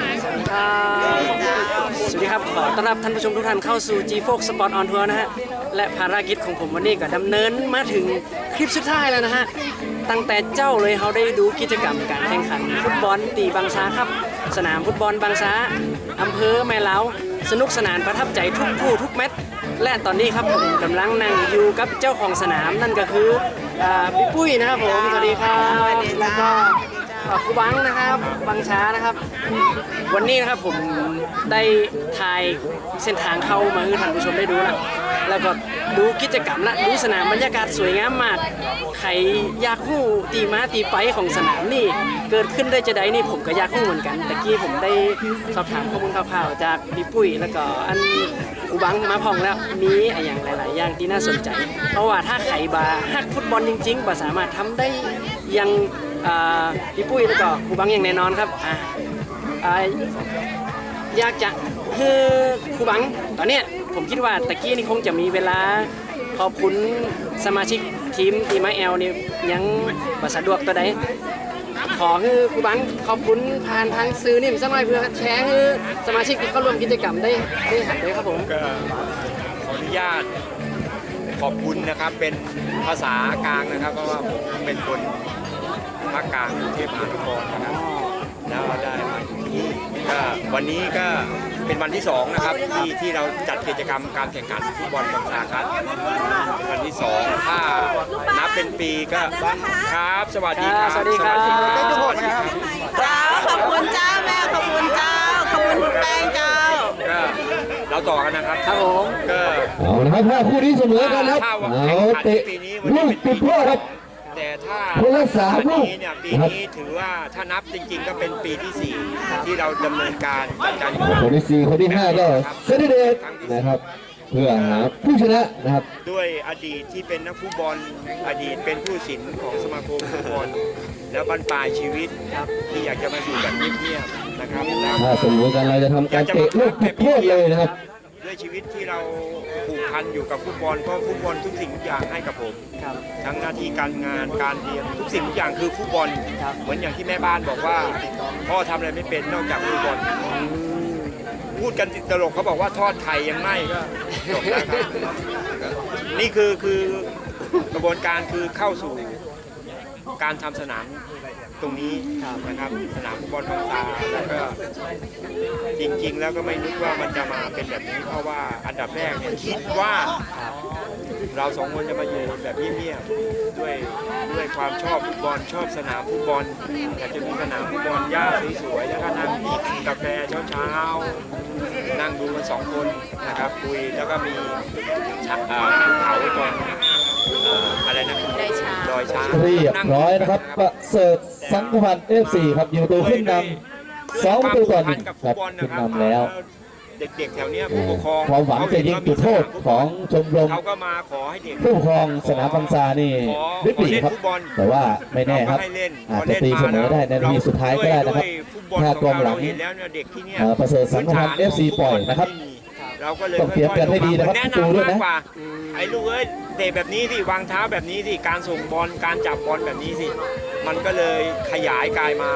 ครับสวัสดีครับ ขอต้อนรับท่านผู้ชมทุกท่านเข้าสู่ G f o x Sport on Tour นะฮะ และภารกิจของผมวันนี้ก็ดำเนินมาถึงคลิปสุดท้ายแล้วนะฮะ ตั้งแต่เจ้าเลยเขาได้ดูกิจกรรมการแข่งขันฟุตบอลตีบางซาครับ สนามฟุตบอลบางซาอำเภอแม่เล้าสนุกสนานประทับใจทุกคู่ทุกแมตช์และตอนนี้ครับผมกำลังนั่งอยู่กับเจ้าของสนามนั่นก็คืออ่าพี่ปุ้ยนะครับผม สวัสดีครับแล้วก็ขอบ คุณบังนะครับบังช้านะครับ วันนี้นะครับผมได้ถ่ายเส้นทางเข้ามาให้ท่านผู้ชมได้ดูแล้วแล้วก็ดูกิจกรรมละดูสนามบรรยากาศสวยงามมากใครอยากหู้ตีม้าตีไปของสนามนี่ เกิดขึ้นได้จะได้นี่ผมก็อยากหู้เหมือนกันตะกี้ผมได้สอบถามข้อมูลข่าวๆจากพี่ปุ้ยแล้วก็อันอุบังมาพองแล้วมีอะไรอย่างหลาย ๆ อย่างที่น่าสนใจ เพราะว่าถ้าใครบาฮักฟุตบอลจริง ๆ บ่สามารถทำได้ยัง อ่าพี่ปุ้ยแล้วก็ครูบังอย่างแน่นอนครับอ่าอ่าอยากจะคือครูบังตอนเนี้ยผมคิดว่าตะกี้นี่คงจะมีเวลาขอบคุณสมาชิกทีมทีมไอเอลนี่ยังบ่สะดวกตัวใดขอคือครูบังขอบคุณผ่านทางสื่อนี่สักหน่อยเพื่อแชร์ให้สมาชิกที่เข้าร่วมกิจกรรมได้ได้หันด้วยครับผมก็ขออนุญาตขอบคุณนะครับเป็นภาษากลางนะครับเพราะว่าผมเป็นคน ภาคกลางกรุงเทพมหานครนะครับแล้วได้มาอยู่ที่นี่ก็วันนี้ก็เป็นวันที่สองนะครับที่ที่เราจัดกิจกรรมการแข่งขันฟุตบอลบอลชาครับเป็นวันที่สองถ้านับเป็นปีก็ครับ สวัสดีครับสวัสดีครับสวัสดีครับเจ้าขอบคุณเจ้าแม่ขอบคุณเจ้าขอบคุณคุณแป้งเจ้าก็เราต่อกันนะครับครับผมก็เอาละครับถ้าคู่นี้เสมอกันครับถ้าว่าเอาแข่งขันเตะปีนี้วันลูนี้กเป็นจุดโทษครับ แต่ถ้าคนละสามปีลูกนี้เนี่ยปีครับนี้ถือว่าถ้านับจริงๆ ก็เป็นปีที่4ที่เราดำเนินการจัดการแข่งคนขันที่สี่คนที่ห้าก็เซนเดตนะครับ เพื่อหาผู้ชนะนะครับด้วยอดีตที่เป็นนักฟุตบอล อดีตเป็นผู้สินของสมาคมฟุตบอล แล้วบรรปลายชีวิตที่อยากจะมาอยู่แบบเงียบๆนะครับแล้วถ้าเสมอกันเราจะทำการเตะลูกจุดโทษเลยนะครับ ด้วยชีวิตที่เรา ผูกพันอยู่กับฟุตบอลเพราะฟุตบอลทุกสิ่งทุกอย่างให้กับผม ครับ ทั้งหน้าที่การงานการเรียนทุกสิ่งทุกอย่างคือฟุตบอล ครับ เหมือนอย่างที่แม่บ้านบอกว่าพ่อทำอะไรไม่เป็นนอกจากฟุตบอล พูดกันติดตลกเขาบอกว่าทอดไข่ยังไม่ก็จบแล้วครับนี่คือคือกระบวนการคือเข้าสู่การทำสนาม ตรงนี้นะครับสนามฟุตบอลบางตาแล้วก็จริง ๆ แล้วก็ไม่นึกว่ามันจะมาเป็นแบบนี้เพราะว่าอันดับแรกเนี่ยคิดว่าเราสองคนจะมาอยู่แบบเงียบๆด้วยด้วยความชอบฟุตบอลชอบสนามฟุตบอลอยากจะมีสนามฟุตบอลหญ้าสวยๆแล้วก็นั่งกินกาแฟเช้าๆนั่งดูกันสองคนนะครับคุยแล้วก็มีชะอ่าภูเขาตอน เอ่ออะไรนะดอยช้างดอยช้างเรียบร้อยนะครับประเสริฐสังขพันธ์เอฟซีครับยิงประตูขึ้นนำสองประตูต่อหนึ่งครับขึ้นนำแล้วเด็กๆแถวเนี้ยผู้ปกครองความหวังจะยิงจุดโทษของชมรมเขาก็มาขอให้เด็ก ผู้ปกครองสนามบางซานี่ริบหรี่ครับ แต่ว่าไม่แน่ครับเาก็ให้เล่นอาจจะตีเสมอได้ในนาทีสุดท้ายก็ได้นะครับวยฟุตบอลถ้ากองหลังเรเห็นแล้วเนี่ยเด็กที่เนี่ยเอ่อประเสริฐสังขพันธ์ FC ปล่อยนะครับ เราก็เลยต้องเตรียมกันให้ดีนะครับแนะประตูด้วยนำนะมากกว่าไอ้ลูกเอ้ยเตะแบบนี้สิวางเท้าแบบนี้สิการส่งบอลการจับบอลแบบนี้สิมันก็เลยขยายกลายมา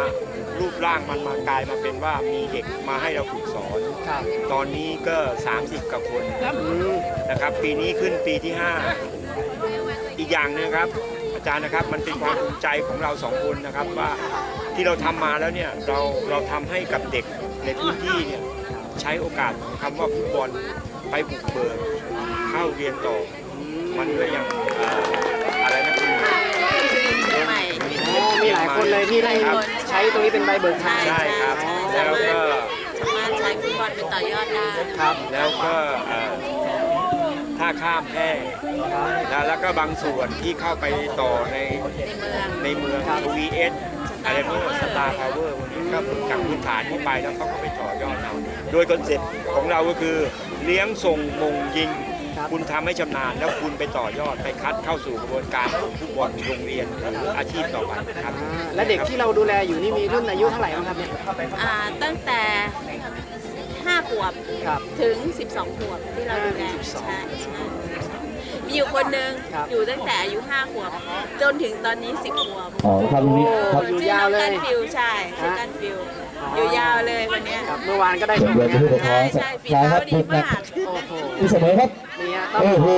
รูปร่างมันมากลายมาเป็นว่ามีเด็กมาให้เราฝึกสอน ครับตอนนี้ก็ 30กว่าคนอืมนะครับ ปีนี้ขึ้นปีที่ 5 อีกอย่างหนึงครับ อาจารย์นะครับมันเป็นความภูมิใจของเราสองคนนะครับว่าที่เราทำมาแล้วเนี่ยเราเราทำให้กับเด็กในพื้นที่เนี่ย ใช้โอกาสคำว่าฟุตบอลไปบุกเบิกเข้าเรียนต่อ มันด้วยอย่างเอ่ออะไรนะคุณเชียงใหม่อ๋อมีหลายคนเลยที่ได้ครับใช้ตรงนี้เป็นใบเบิกทางใช่ครับ แล้วก็สามารถใช้ฟุตบอลไปต่อยอดได้ครับแล้วก็เอ่อท่าข้ามแพร่แล้วแล้วก็บางส่วนที่เข้าไปต่อใน ในเมือง ในเมือง VS อะไรพวกสตาร์พาวเวอร์พวกนี้ก็จากพื้นฐานที่ไปแล้วเขาก็ไปต่อยอดเอาโดยคอนเซ็ปต์ของเราก็คือเลี้ยงส่งมงยิง คุณทำให้ชำนาญ แล้วคุณไปต่อยอดไปคัดเข้าสู่กระบวนการของฟุตบอลโรงเรียนหรืออาชีพต่อไปครับและเด็กที่เราดูแลอยู่นี่มีรุ่นอายุเท่าไหร่บ้างครับเนี่ยตั้งแต่5ขวบครับถึง 12ขวบที่เราดูแลใช่ มีอยู่คนหนึ่งครับอยู่ตั้งแต่อายุห้าขวบ จนถึงตอนนี้สิบขวบอ๋อครับตรงนี้ครับอยู่ชื่อยาน้วองเลกัย นฟิลใช่ชื่อกันฟิลอยู่ยาวเลยคนเนี้ยครับเมื่อวานก็ได้ชชมมรมผู้ปกครองใช่ฝีชายคเท้ารับดีบุกหนัมากกโอ้โหอีเสมอครับ นี่ฮะต้อง โอ้โห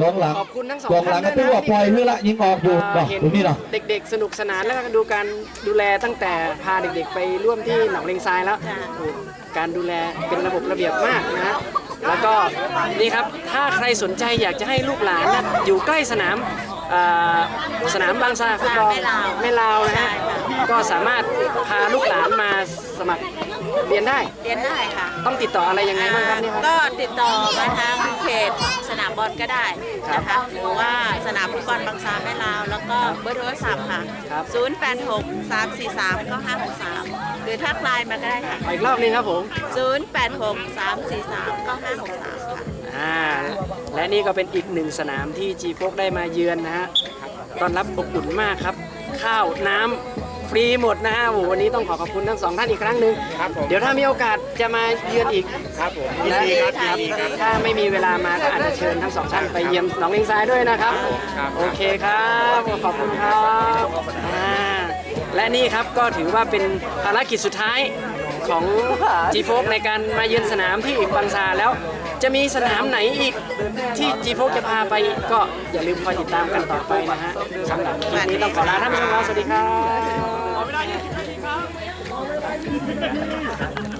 กองหลังขอบคุณทั้งสองกองหลังก็ท่านตึ้งด้วยว่าปล่อยเพื่อละยิงออกอยู่อ่าเนาะเห็นตรงนี้เนาะ เด็กๆ สนุกสนานแล้วก็ดูการดูแลตั้งแต่พาเด็กๆ ไปร่วมที่หนองเลงทรายแล้วจ้ะโอ้การดูแลเป็นระบบระเบียบมากนะฮะ แล้วก็นี่ครับถ้าใครสนใจอยากจะให้ลูกหลานนะอยู่ใกล้สนามอ่าสนามบางซาฟุตบอลไม่ลาวไม่ลาวนะฮะใช่ค่ะก็สามารถพาลูกหลานมาสมัคร เรียนได้ เรียนได้ค่ะต้องติดต่ออะไรยังไงบ้างครับเนี่ยครับ ก็ติดต่อมาทางเพจสนามบอลก็ได้นะคะหรือว่าสนามฟุตบอลบางซาแม่ลาว แล้วก็เบอร์โทรศัพท์ค่ะ ครับ 086 343 9563 หรือถ้าคลายมาก็ได้ค่ะ ขออีกรอบนึงครับผม086 343 9563 ค่ะ อ่าและนี่ก็เป็นอีกหนึ่งสนามที่จีโฟกได้มาเยือนนะฮะต้อนรับอบอุ่นมากครับ ข้าวน้ำ ฟรีหมดนะฮะโอ้โหวันนี้ต้องขอขอบคุณทั้งสองท่านอีกครั้งหนึ่งครับผม เดี๋ยวถ้ามีโอกาสจะมาเยือนอีกครับผมยินดีครับยินดีครับ ถ้าไม่มีเวลามาก็อาจจะเชิญทั้งสองท่านไปเยี่ยมหนองเลงทรายด้วยนะครับครับ โอเคครับขอบคุณครับอ่าและนี่ครับก็ถือว่าเป็นภารกิจสุดท้าย ของจีโฟกในการมาเยือนสนามที่บางซาแล้ว จะมีสนามไหนอีกที่จีโฟกจะพาไปก็อย่าลืมคอยติดตามกันต่อไปนะฮะสำหรับคลิปนี้ต้องขอลาท่านผู้ชมแล้วสวัสดีครับ